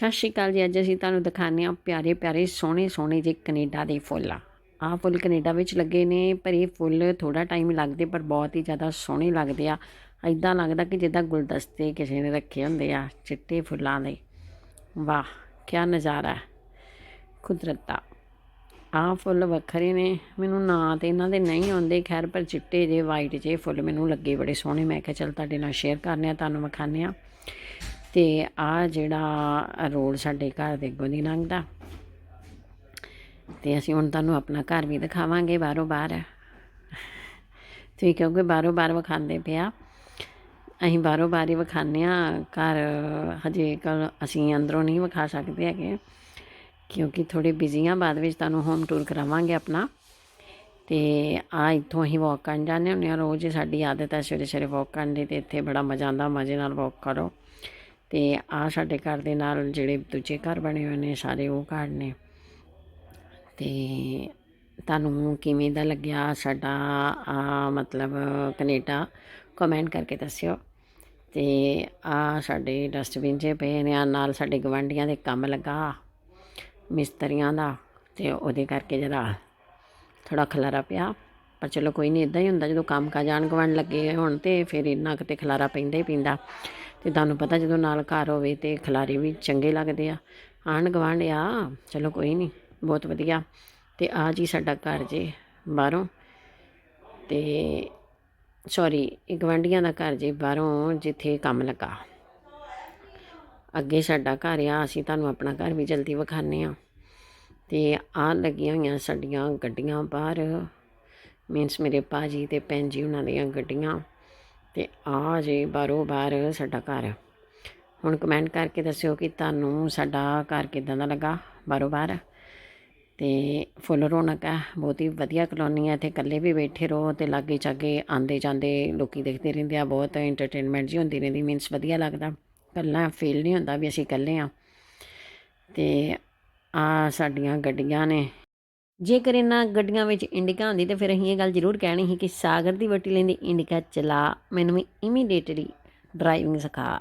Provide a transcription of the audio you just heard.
ਸਤਿ ਸ਼੍ਰੀ ਅਕਾਲ ਜੀ, ਅੱਜ ਅਸੀਂ ਤੁਹਾਨੂੰ ਦਿਖਾਉਂਦੇ ਹਾਂ ਪਿਆਰੇ ਪਿਆਰੇ ਸੋਹਣੇ ਸੋਹਣੇ ਜੇ ਕੈਨੇਡਾ ਦੇ ਫੁੱਲ। ਆ ਆਹ ਫੁੱਲ ਕੈਨੇਡਾ ਵਿੱਚ ਲੱਗੇ ਨੇ, ਪਰ ਇਹ ਫੁੱਲ ਥੋੜਾ ਟਾਈਮ ਲੱਗਦੇ, ਪਰ ਬਹੁਤ ਹੀ ਜ਼ਿਆਦਾ ਸੋਹਣੇ ਲੱਗਦੇ ਆ। ਐਦਾਂ ਲੱਗਦਾ ਕਿ ਜਿੱਦਾਂ ਗੁਲਦਸਤੇ ਕਿਸੇ ਨੇ ਰੱਖੇ ਹੁੰਦੇ ਆ, ਚਿੱਟੇ ਫੁੱਲਾਂ ਦੇ। ਵਾਹ ਕੀ ਨਜ਼ਾਰਾ ਹੈ, ਕੁਦਰਤ ਦਾ। ਆਹ ਫੁੱਲ ਵੱਖਰੇ ਨੇ, ਮੈਨੂੰ ਨਾਂ ਤੇ ਇਹਨਾਂ ਦੇ ਨਹੀਂ ਆਉਂਦੇ, ਖੈਰ, ਪਰ ਚਿੱਟੇ ਜੇ ਵਾਈਟ ਜੇ ਫੁੱਲ ਮੈਨੂੰ ਲੱਗੇ ਬੜੇ ਸੋਹਣੇ। ਮੈਂ ਕਿਹਾ ਚਲ ਤੁਹਾਡੇ ਨਾਲ ਸ਼ੇਅਰ ਕਰਨੇ ਆ, ਤੁਹਾਨੂੰ ਵਿਖਾਉਂਦੇ ਆ ਤੇ ਆ ਜਿਹੜਾ ਰੋਡ ਸਾਡੇ ਘਰ ਦੇ ਅੱਗੋਂ ਦੀ ਲੰਘਦਾ। ਤੇ ਅਸੀਂ ਹੁਣ ਤੁਹਾਨੂੰ ਆਪਣਾ ਘਰ ਵੀ ਦਿਖਾਵਾਂਗੇ ਬਾਹਰੋਂ ਬਾਹਰ। ਤੁਸੀਂ ਕਿਉਂਕਿ ਬਾਹਰੋਂ ਬਾਹਰ ਵਿਖਾਉਂਦੇ ਪਿਆ ਅਸੀਂ ਬਾਹਰੋਂ ਬਾਹਰ ਹੀ ਵਿਖਾਉਂਦੇ ਆ। ਘਰ ਹਜੇ ਕੱਲ ਅਸੀਂ ਅੰਦਰੋਂ ਨਹੀਂ ਵਿਖਾ ਸਕਦੇ ਹੈਗੇ। ਕਿਉਂਕਿ ਥੋੜੇ ਬਿਜ਼ੀ ਆ, ਬਾਅਦ ਵਿੱਚ ਤੁਹਾਨੂੰ ਹੋਮ ਟੂਰ ਕਰਾਵਾਂਗੇ ਆਪਣਾ। ਤੇ ਆ ਇੱਥੋਂ ਅਸੀਂ ਵਾਕ ਕਰਨ ਜਾਂਦੇ ਹੁੰਦੇ ਆ। ਰੋਜ਼ ਸਾਡੀ ਆਦਤ ਹੈ ਸਵੇਰੇ ਸਵੇਰੇ ਵਾਕ ਕਰਨ ਦੀ ਤੇ ਇੱਥੇ ਬੜਾ ਮਜ਼ਾ ਆਉਂਦਾ। ਮਜ਼ੇ ਨਾਲ ਵਾਕ ਕਰੋ। ਅਤੇ ਆਹ ਸਾਡੇ ਘਰ ਦੇ ਨਾਲ ਜਿਹੜੇ ਦੂਜੇ ਘਰ ਬਣੇ ਹੋਏ ਨੇ, ਸਾਰੇ ਉਹ ਘਰ ਨੇ। ਅਤੇ ਤੁਹਾਨੂੰ ਕਿਵੇਂ ਦਾ ਲੱਗਿਆ ਸਾਡਾ ਆ ਮਤਲਬ ਕੈਨੇਡਾ? ਕਮੈਂਟ ਕਰਕੇ ਦੱਸਿਓ। ਤੇ ਆ ਸਾਡੇ ਡਸਟਬਿਨ 'ਚ ਪਏ ਨੇ ਆ ਨਾਲ ਸਾਡੇ ਗਵਾਂਢੀਆਂ ਦੇ ਕੰਮ ਲੱਗਾ, ਮਿਸਤਰੀਆਂ ਦਾ, ਤੇ ਉਹਦੇ ਕਰਕੇ ਜਰਾ ਥੋੜਾ ਖਲਾਰਾ ਪਿਆ। ਪਰ ਚਲੋ ਕੋਈ ਨਹੀਂ ਇਦਾਂ ਹੀ ਹੁੰਦਾ ਜਦੋਂ ਕੰਮ ਕਾ ਜਾਣ ਗਵਣ ਲੱਗੇ ਹੁਣ ਤੇ ਫਿਰ ਇੰਨਾ ਕਿਤੇ ਖਲਾਰਾ ਪੈਂਦਾ ਹੀ ਪੈਂਦਾ। ਤੇ ਤੁਹਾਨੂੰ ਪਤਾ ਜਦੋਂ ਨਾਲ ਘਰ ਹੋਵੇ ਤੇ ਖਲਾਰੇ ਵੀ ਚੰਗੇ ਲੱਗਦੇ ਆ। ਆਣ ਗਵਾਂਢ ਆ, ਚਲੋ ਕੋਈ ਨਹੀਂ, ਬਹੁਤ ਵਧੀਆ। ਤੇ ਆ ਜੀ ਸਾਡਾ ਘਰ ਜੇ ਬਾਹਰੋਂ। ਤੇ ਸੌਰੀ, ਇਹ ਗਵਾਂਢੀਆਂ ਦਾ ਘਰ ਜੇ ਬਾਹਰੋਂ ਜਿੱਥੇ ਕੰਮ ਲੱਗਾ। ਅੱਗੇ ਸਾਡਾ ਘਰ ਆ, ਅਸੀਂ ਤੁਹਾਨੂੰ ਆਪਣਾ ਘਰ ਵੀ ਜਲਦੀ ਵਿਖਾਣੇ ਆ ਤੇ ਆ ਲੱਗੀਆਂ ਹੋਈਆਂ ਸਾਡੀਆਂ ਗੱਡੀਆਂ ਬਾਹਰ। ਮੀਨਸ ਮੇਰੇ ਪਾਜੀ ਤੇ ਭੈਣ ਜੀ ਉਹਨਾਂ ਦੀਆਂ ਗੱਡੀਆਂ ਤੇ ਆ ਜੇ ਬਾਰੋ ਬਾਹਰ ਸਾਡਾ ਘਰ। ਹੁਣ ਕਮੈਂਟ ਕਰਕੇ ਦੱਸਿਓ ਕਿ ਤੁਹਾਨੂੰ ਸਾਡਾ ਘਰ ਕਿਦਾਂ ਦਾ ਲੱਗਾ ਬਾਰੋ ਬਾਹਰ ਤੇ ਫੁੱਲ ਰੌਣਕ ਹੈ ਬਹੁਤ ਹੀ ਵਧੀਆ ਕਲੋਨੀ ਹੈ ਇੱਥੇ ਇਕੱਲੇ ਵੀ ਬੈਠੇ ਰਹੋ ਤੇ ਲਾਗੇ ਚਾਗੇ ਆਂਦੇ ਜਾਂਦੇ ਲੋਕੀ ਦੇਖਦੇ ਰਹਿੰਦੇ ਆ, ਬਹੁਤ ਐਂਟਰਟੇਨਮੈਂਟ ਜੀ ਹੁੰਦੀ ਰਹਿੰਦੀ, ਮੀਨਸ ਵਧੀਆ ਲੱਗਦਾ। ਇਕੱਲਾ ਫੀਲ ਨਹੀਂ ਹੁੰਦਾ ਵੀ ਅਸੀਂ ਇਕੱਲੇ ਆ। ਤੇ ਆ ਸਾਡੀਆਂ ਗੱਡੀਆਂ ਨੇ। ਜੇਕਰ ਇਹਨਾਂ ਗੱਡੀਆਂ ਵਿੱਚ ਇੰਡਿਕਾ ਹੁੰਦੀ ਤੇ ਫਿਰ ਅਸੀਂ ਇਹ ਗੱਲ ਜ਼ਰੂਰ ਕਹਿਣੀ ਸੀ ਕਿ ਸਾਗਰ ਦੀ ਵਟੀ ਲੈਂਦੀ ਇੰਡਿਕਾ ਚਲਾ, ਮੈਨੂੰ ਵੀ ਇਮੀਡੀਏਟਲੀ ਡਰਾਈਵਿੰਗ ਸਿਖਾ।